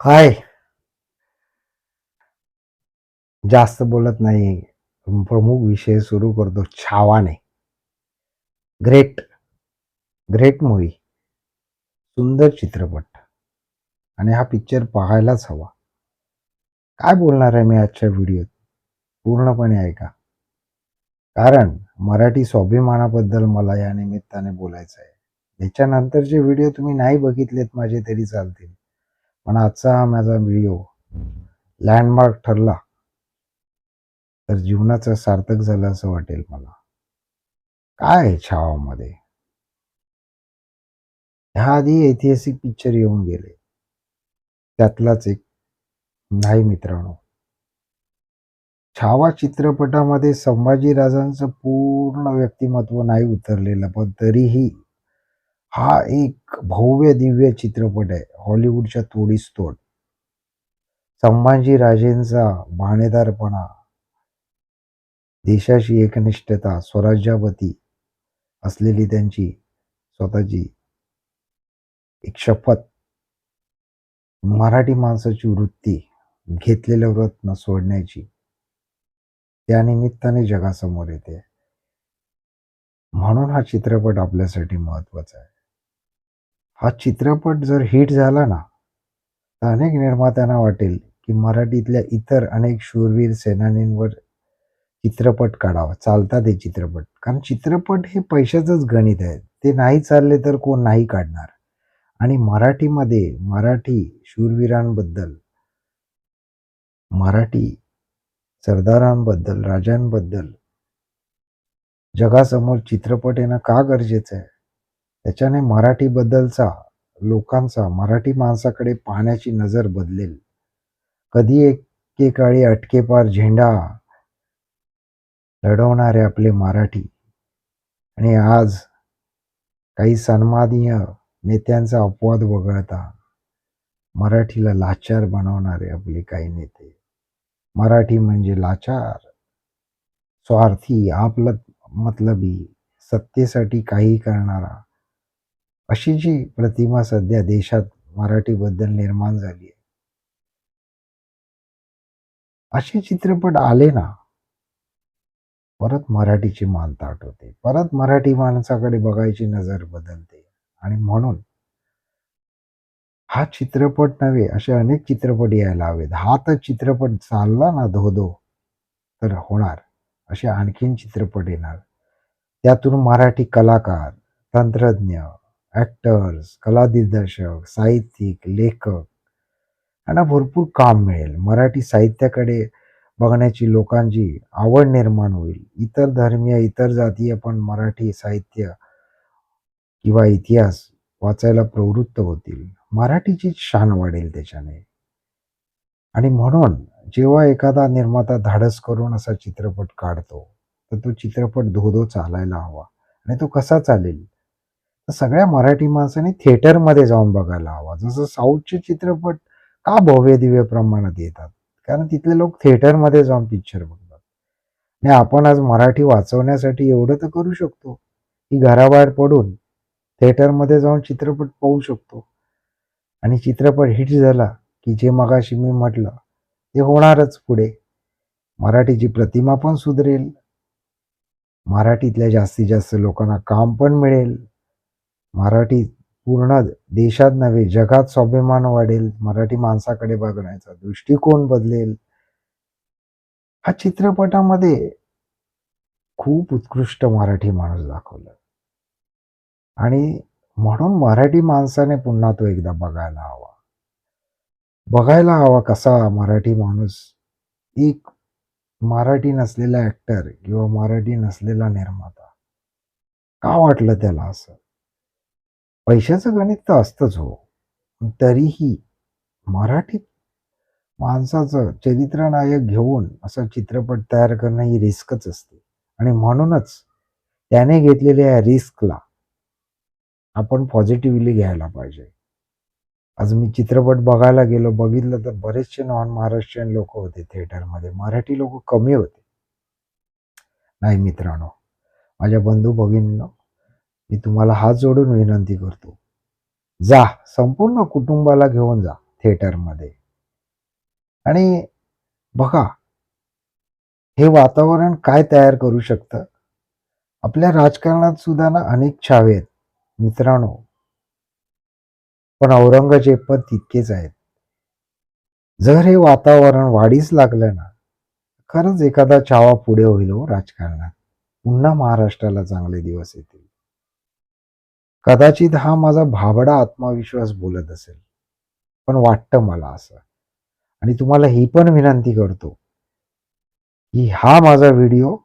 काय जास्त बोलत नाही. प्रमुख विषय सुरू करतो. छावाने. ग्रेट. Great movie. सुंदर चित्रपट. आणि हा पिक्चर पाहायलाच हवा. काय बोलणार आहे मी आजच्या व्हिडिओत? पूर्णपणे ऐका. कारण मराठी स्वाभिमानाबद्दल मला या निमित्ताने बोलायचं आहे याच्यानंतरचे व्हिडिओ तुम्ही नाही बघितलेत माझे तरी चालतील. पण आजचा हा माझा व्हिडिओ लँडमार्क ठरला. तर जीवनाचं सार्थक झालं असं वाटेल मला. काय आहे छावामध्ये? ह्या आधी ऐतिहासिक पिक्चर येऊन गेले. त्यातलाच एक. नाही मित्रांनो. छावा चित्रपटामध्ये संभाजीराजांचं पूर्ण व्यक्तिमत्व नाही उतरलेलं पण तरीही हा एक भव्य दिव्य चित्रपट आहे. हॉलिवूडच्या तोडीस तोड संभाजी राजेंचा भाणेदारपणा देशाशी एकनिष्ठता स्वराज्यावती असलेली त्यांची स्वतःची एक शपथ. मराठी माणसाची वृत्ती घेतलेलं व्रत न सोडण्याची. त्या निमित्ताने जगासमोर येते. म्हणून हा चित्रपट आपल्यासाठी महत्त्वाचा आहे. हा चित्रपट जर हिट झाला ना तर अनेक निर्मात्यांना वाटेल की मराठीतल्या इतर अनेक शूरवीर सेनानींवर चित्रपट काढावा चालतात हे चित्रपट. कारण चित्रपट हे पैशाचंच गणित आहे. ते नाही चालले तर कोण नाही काढणार? आणि मराठीमध्ये मराठी शूरवीरांबद्दल मराठी सरदारांबद्दल राजांबद्दल जगासमोर चित्रपट येणं का गरजेचं आहे? त्याच्याने मराठीबद्दलचा लोकांचा मराठी माणसाकडे पाहण्याची नजर बदलेल. कधी एकेकाळी अटकेपार झेंडा लढवणारे आपले मराठी. आणि आज काही सन्मानीय नेत्यांचा अपवाद वगळता मराठीला लाचार बनवणारे आपले काही नेते. मराठी म्हणजे लाचार स्वार्थी आपलं मतलबी सत्तेसाठी काही करणारा अशी जी प्रतिमा सध्या देशात मराठीबद्दल निर्माण झाली आहे. असे चित्रपट आले ना परत मराठीची मानता आठवते होते. परत मराठी माणसाकडे बघायची नजर बदलते. आणि म्हणून हा चित्रपट नव्हे असे अनेक चित्रपट यायला हवेत. हा तर चित्रपट चालला ना धोधो तर होणार. असे आणखीन चित्रपट येणार. त्यातून मराठी कलाकार तंत्रज्ञ ॲक्टर्स कला दिग्दर्शक साहित्यिक लेखक यांना भरपूर काम मिळेल. मराठी साहित्याकडे बघण्याची लोकांची आवड निर्माण होईल. इतर धर्मीय इतर जातीय पण मराठी साहित्य किंवा इतिहास वाचायला प्रवृत्त होतील. मराठीची शान वाढेल त्याच्याने. आणि म्हणून जेव्हा एखादा निर्माता धाडस करून असा चित्रपट काढतो तर तो चित्रपट धोधो चालायला हवा. आणि तो कसा चालेल? सगळ्या मराठी माणसांनी थिएटरमध्ये जाऊन बघायला हवा. जसं साऊथचे चित्रपट का भव्य दिव्य प्रमाणात येतात? कारण तिथले लोक थिएटरमध्ये जाऊन पिक्चर बघतात. आणि आपण आज मराठी वाचवण्यासाठी एवढं तर करू शकतो. की घराबाहेर पडून थिएटरमध्ये जाऊन चित्रपट पाहू शकतो. आणि चित्रपट हिट झाला की जे मगाशी मी म्हटलं ते होणारच पुढे. मराठीची प्रतिमा पण सुधरेल. मराठीतल्या जास्तीत जास्त लोकांना काम पण मिळेल. मराठी पूर्ण देशात नव्हे जगात स्वाभिमान वाढेल मराठी माणसाकडे बघण्याचा दृष्टिकोन बदलेल. हा चित्रपटामध्ये खूप उत्कृष्ट मराठी माणूस दाखवला. आणि म्हणून मराठी माणसाने पुन्हा तो एकदा बघायला हवा. बघायला हवा कसा मराठी माणूस एक मराठी नसलेला ऍक्टर किंवा मराठी नसलेला निर्माता. का वाटलं त्याला असं? पैशाचं गणित तर असतंच हो. तरीही मराठीत माणसाचं चरित्रनायक घेऊन असा चित्रपट तयार करणं ही रिस्कच असते. आणि म्हणूनच त्याने घेतलेल्या या रिस्कला आपण पॉझिटिव्हली घ्यायला पाहिजे. आज मी चित्रपट बघायला गेलो बघितलं तर बरेचसे नॉन महाराष्ट्रीयन लोक होते थिएटरमध्ये. मराठी लोक कमी होते. नाही मित्रांनो माझ्या बंधू भगिनींनो मी तुम्हाला हात जोडून विनंती करतो. जा संपूर्ण कुटुंबाला घेऊन जा थिएटरमध्ये. आणि बघा हे वातावरण काय तयार करू शकतं? आपल्या राजकारणात सुद्धा ना अनेक छावे आहेत मित्रांनो. पण औरंगजेब पण तितकेच आहेत. जर हे वातावरण वाढीस लागलं ना खरंच एखादा छावा पुढे होईल हो राजकारणात. पुन्हा महाराष्ट्राला चांगले दिवस येतील. कदाचित हा माझा भाबडा आत्मविश्वास बोलत असेल. पण वाटतं मला असं. आणि तुम्हाला ही पण विनंती करतो की हा माझा व्हिडिओ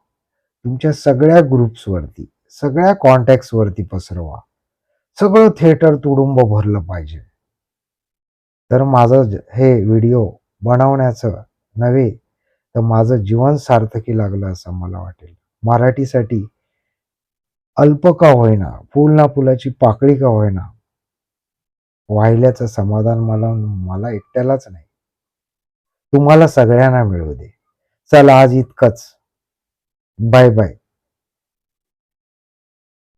तुमच्या सगळ्या ग्रुप्सवरती सगळ्या कॉन्टॅक्ट्सवरती पसरवा. सगळं थिएटर तुडुंब भरलं पाहिजे. तर माझं हे व्हिडिओ बनवण्याचं नव्हे तर माझं जीवन सार्थकी लागलं असं मला वाटेल. मराठीसाठी अल्प का होईना फुल ना फुलाची पाकळी का होईना वाहिल्याचं समाधान मला मला एकट्यालाच नाही. तुम्हाला सगळ्यांना मिळू दे. चला आज इतकंच. Bye bye.